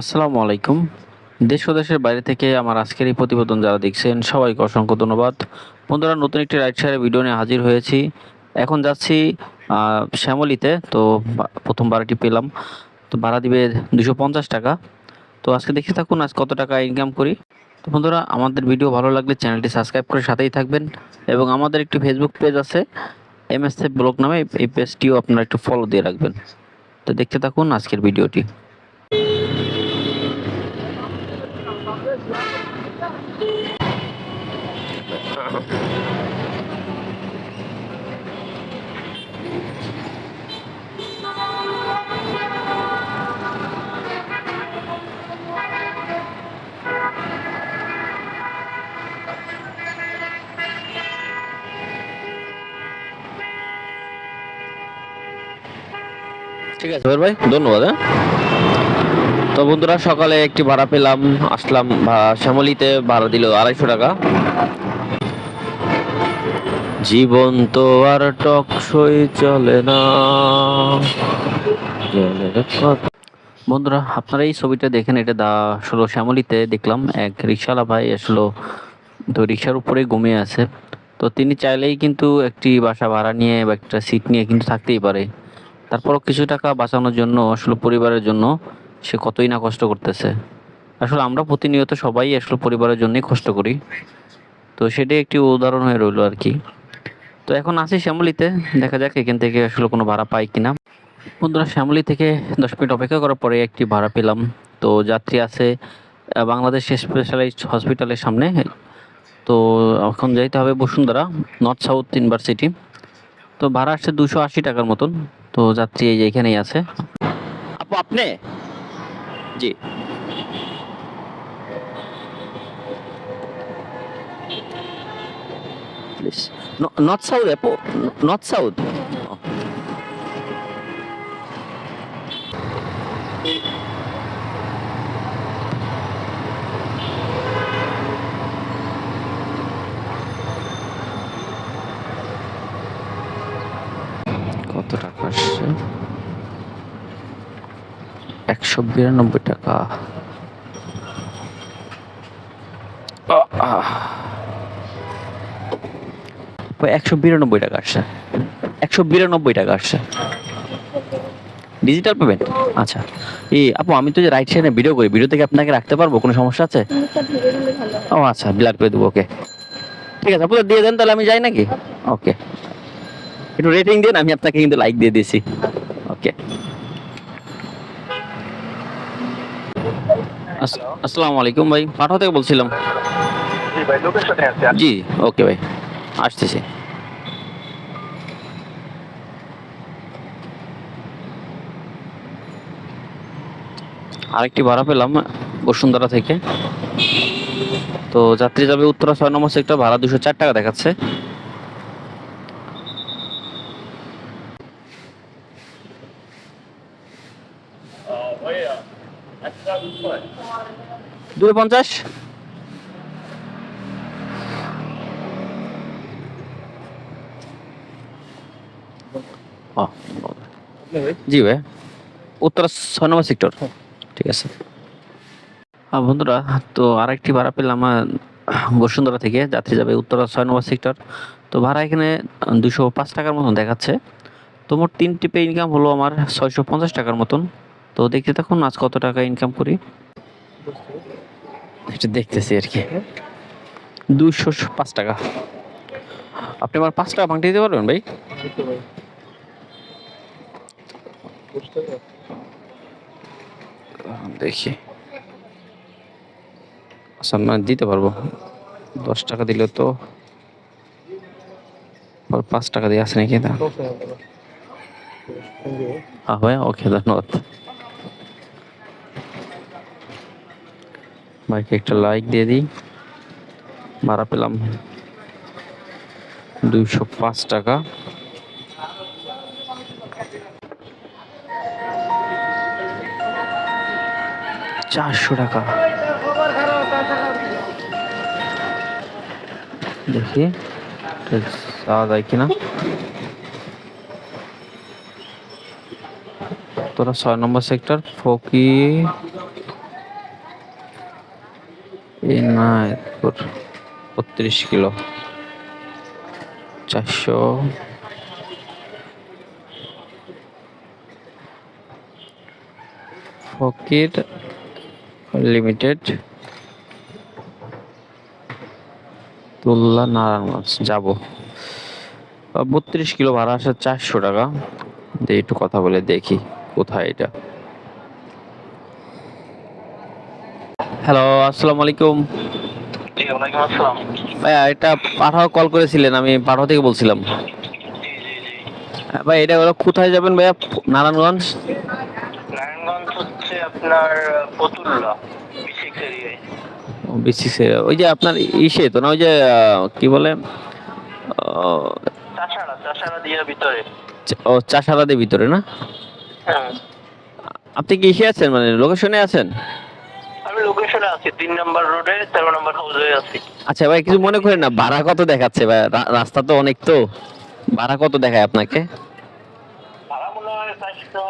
আসসালামু আলাইকুম। দেশ ও দেশের বাইরে থেকে আমার আজকের এই প্রতিবেদন যারা দেখছেন, সবাইকে অসংখ্য ধন্যবাদ। বন্ধুরা, নতুন একটি রাইড শেয়ারের ভিডিও নিয়ে হাজির হয়েছি। এখন যাচ্ছি শ্যামলীতে, তো প্রথম ভাড়াটি পেলাম। তো ভাড়া দিবে দুশো পঞ্চাশ টাকা। তো আজকে দেখে থাকুন, আজ কত টাকা ইনকাম করি। তো বন্ধুরা, আমাদের ভিডিও ভালো লাগলে চ্যানেলটি সাবস্ক্রাইব করে সাথেই থাকবেন এবং আমাদের একটি ফেসবুক পেজ আছে এম এস ব্লগ নামে। এই পেজটিও আপনারা একটু ফলো দিয়ে রাখবেন। তো দেখতে থাকুন আজকের ভিডিওটি। ঠিক আছে। ভাই, ধন্যবাদ হ্যাঁ। তো বন্ধুরা, সকালে একটি ভাড়া পেলাম, আসলাম শ্যামলীতে ভাড়া দিল আড়াইশো টাকা। জীবন তো আর টকসই চলে না। বন্ধুরা, আপনারা এই ছবিটা দেখেন, এটা দা আসলে শ্যামলিতে দেখলাম, এক রিক্সাওয়ালা ভাই আসলো, তো রিক্সার উপরে ঘুমিয়ে আছে। তো তিনি চাইলেই কিন্তু একটি বাসা ভাড়া নিয়ে বা একটা সিট নিয়ে কিন্তু থাকতেই পারে। তারপরও কিছু টাকা বাঁচানোর জন্য, আসলে পরিবারের জন্য সে কতই না কষ্ট করতেছে। আসলে আমরা প্রতিনিয়ত সবাই আসলে পরিবারের জন্যই কষ্ট করি। তো সেটাই একটি উদাহরণ হয়ে রইল আর কি। তো এখন আসি শ্যামলিতে, দেখা যাক এখান থেকে আসলে কোনো ভাড়া পাই কিনা। বন্ধুরা, শ্যামলি থেকে দশ মিনিট অপেক্ষা করার পরে একটি ভাড়া পেলাম। তো যাত্রী আছে বাংলাদেশ স্পেশালাইজড হসপিটালের সামনে। তো এখন যাইতে হবে বসুন্ধরা নর্থ সাউথ ইউনিভার্সিটি তো ভাড়া আসছে দুশো আশি টাকার মতন। তো যাত্রী এই যে এখানেই আছে। আপু, আপনি? জি। নর্থ সাউথ আপু। নর্থ সাউথ কত টাকা আসছে একশো বিরানব্বই টাকা। একশো বিরানব্বই টাকা আসছে। একশো বিরানব্বই টাকা আসছে। ডিজিটাল পেমেন্ট আচ্ছা। এই আপু, আমি তো যে রাইট সাইডে ভিডিও করি ভিডিও থেকে আপনাকে রাখতে পারব? কোনো সমস্যা আছে? ও আচ্ছা ব্লার করে দেবো, ওকে। ঠিক আছে, আপু, দিয়ে দেন, তাহলে আমি যাই নাকি? ওকে। একটু রেটিং দিন, আমি আপনাকে কিন্তু লাইক দিয়ে দিয়েছি। ওকে। আসসালামু আলাইকুম ভাই পাঠা থেকে বলছিলাম। জি ভাই লোকেশনে আছে জি ওকে ভাই আসতেছি। আরেকটি ভাড়া পেলাম বসুন্ধরা থেকে। তো যাত্রী যাবে উত্তরা ছয় নম্বর সেক্টর ভাড়া দুশো চার টাকা দেখাচ্ছে। দুশো পঞ্চাশ। জি ভাই। উত্তরা ছয় নম্বর সেক্টর ঠিক আছে। হ্যাঁ বন্ধুরা তো আরেকটি ভাড়া পেলাম বসুন্ধরা থেকে। যাত্রী যাবে উত্তরা ছয় নম্বর সেক্টর তো ভাড়া এখানে দুশো পাঁচ টাকার মতন দেখাচ্ছে। তো মোট তিন টিপে ইনকাম হলো আমার ছয়শো পঞ্চাশ টাকার মতন। তো দেখতে থাকুন আজ কত টাকা ইনকাম করি? এটা দেখতেছি আর কি। দুশো পাঁচ টাকা। আপনি আমার পাঁচ টাকা ভাঙতে দিতে পারবেন ভাই? দেখি। আচ্ছা না দিতে পারব। দশ টাকা দিলে তো পাঁচ টাকা দিয়ে আছে নাকি হ্যাঁ ওকে ধন্যবাদ। ভাইকে একটা লাইক দিয়ে দিই। ভাড়া পেলাম দুইশো পাঁচ টাকা। চারশো টাকা। দেখি যায় কিনা। তোরা ছয় নম্বর সেক্টর ফকি এনায়তপুর বত্রিশ কিলো। চারশো ফকির লিমিটেড, তুল্লা নারায়ণগঞ্জ। যাব। বত্রিশ কিলো ভাড়া আসে চারশো টাকা। দিয়ে একটু কথা বলে দেখি কোথায় এটা। হ্যালো আসসালামু আলাইকুম। ভাইয়া এটা পাঠাও কল করেছিলেন আমি পাঠাও থেকে বলছিলাম। ভাই এটা হলো কোথায় যাবেন ভাইয়া? নারায়ণগঞ্জ? নারায়ণগঞ্জ হচ্ছে আপনার পতুল্লা বিসিসে ওই যে আপনার ইসে তো না ওই যে কি বলে? ভিতরে। ও চাষারাদের ভিতরে না? হ্যাঁ। আপনি কি ইসে আছেন? মানে লোকেশনে আছেন? আমি লোকেশনে আছি তিন নম্বর রোডে তেরো নম্বর হাউসে আছি। আচ্ছা ভাই কিছু মনে করেন না ভাড়া কত দেখাচ্ছে? ভাই রাস্তা তো অনেক তো। ভাড়া কত দেখায় আপনাকে? ভাড়া মনে হয় চারশো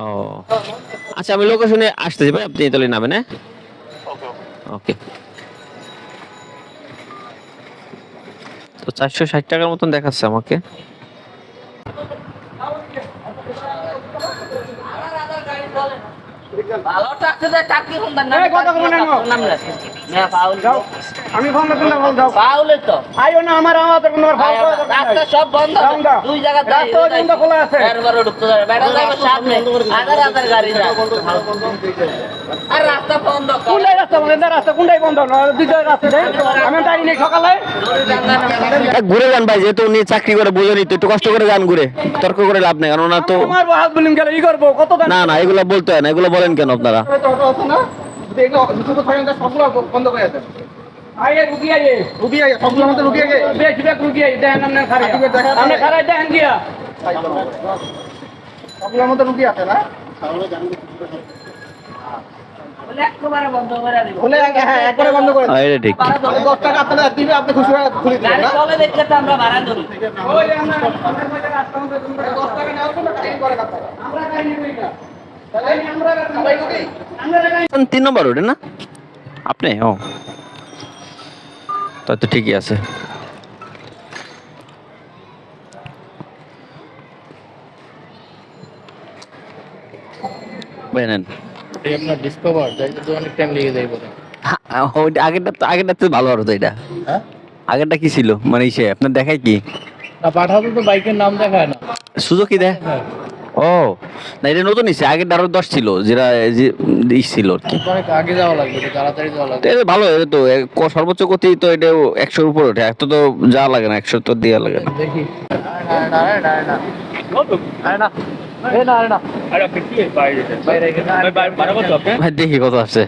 ও। আচ্ছা আমি লোকেশনে আসতেছি ভাই আপনি তাহলে নামেন হ্যাঁ? ওকে। তো চারশো ষাট টাকার মতন দেখাচ্ছে আমাকে। ভালো টাকতে চাকরি নেন? নাম না পাউল যাও। আমি ফোন করতে ফোন দাও পাউল তো। আইও না আমার আমাদের কোনো রাস্তা সব বন্ধ। দুই জায়গা রাস্তা পর্যন্ত খোলা আছে। ঢুকতে যাবে। বেটা যাবে সামনে। হাজার হাজার গাড়ি যায় আর রাস্তা বন্ধ কোনটাই রাস্তা বন্ধ? রাস্তা কোনটাই বন্ধ? না দুইটা রাস্তা দেয় আমি তাই নেই সকালে। ঘুরে যান ভাই যেহেতু উনি চাকরি করে বোঝেনি তো একটু কষ্ট করে যান ঘুরে। তর্ক করে লাভ নেই কারণ ওনার তো আমার হাত বলিম গেলে ই করব কত না না এগুলো বলতে হয় না। এগুলো বলেন কেন আপনারা? সবগুলো আমাদের বেশ বেশ দেখেন খারে আপনি খারে দেখেন গিয়া। সবগুলো আমাদের আছে না? তিন নম্বর ওটা না? আপনি ও। তা তো ঠিকই আছে। নেন। আপনার ডিসকভার যাইতে তো অনেক টাইম লেগে যায় বোধহয়। হ্যাঁ, আগেরটা তো আগেরটা তো ভালো হতো এটা। হ্যাঁ? আগেরটা কি ছিল? মানে সে আপনার দেখায় কি? না পাঠাতে তো বাইকের নাম দেখায় না। সুযোগ কি দেয়? হ্যাঁ। ও না এটা নতুন ইসে আগেরটা আরও দশ ছিল যেটা ছিল আর কি। আগে যাওয়া লাগবে তাড়াতাড়ি যাওয়া লাগবে। এটা ভালো এটা তো সর্বোচ্চ গতি তো এটা একশোর উপর ওঠে এত তো যাওয়া লাগে না একশো তো দেওয়া লাগে না। দেখি। দেখি কত আছে।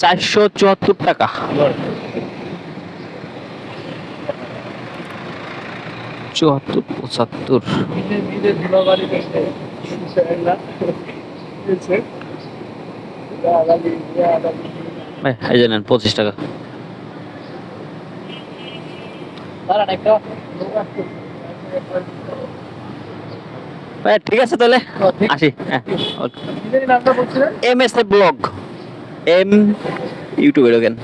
চারশো চুয়াত্তর টাকা। চুয়াত্তর পঁচাত্তর। এই জানেন পঁচিশ টাকা। ভাই ঠিক আছে তাহলে? আসি হ্যাঁ। M S A blog. M ইউটিউবে ঢোকেন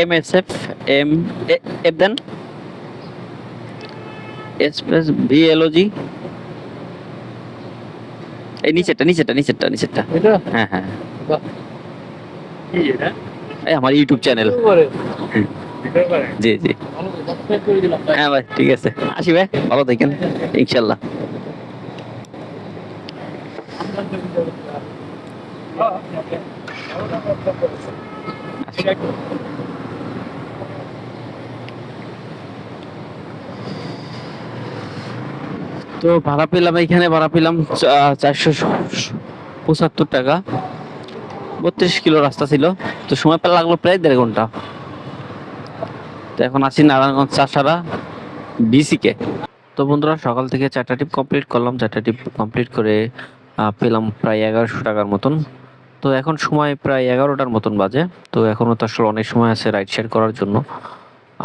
M S F M F দেন S plus V L O G এই নিচেরটা নিচেরটা নিচেরটা নিচেরটা। এটা? হ্যাঁ হ্যাঁ। এই আমার ইউটিউব চ্যানেল জি জি। ভালো সাবস্ক্রাইব করে দিলাম। হ্যাঁ ভাই ঠিক আছে। আসি ভাই। ভালো থাকেন। ইনশাল্লাহ। তো ভাড়া পেলাম এখানে ভাড়া পেলাম চারশো পঁচাত্তর টাকা। বত্রিশ কিলো রাস্তা ছিল। তো সময় পেলে লাগল প্রায় দেড় ঘণ্টা। তো এখন আছি নারায়ণগঞ্জ চাষারা বিসিকে তো বন্ধুরা, সকাল থেকে চারটা টিপ কমপ্লিট করলাম। চারটা টিপ কমপ্লিট করে পেলাম প্রায় এগারোশো টাকার মতন। তো এখন সময় প্রায় এগারোটার মতন বাজে। তো এখনও তো আসলে অনেক সময় আছে রাইড শেয়ার করার জন্য।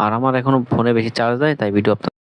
আর আমার এখনও ফোনে বেশি চার্জ দেয়, তাই ভিডিও আপনার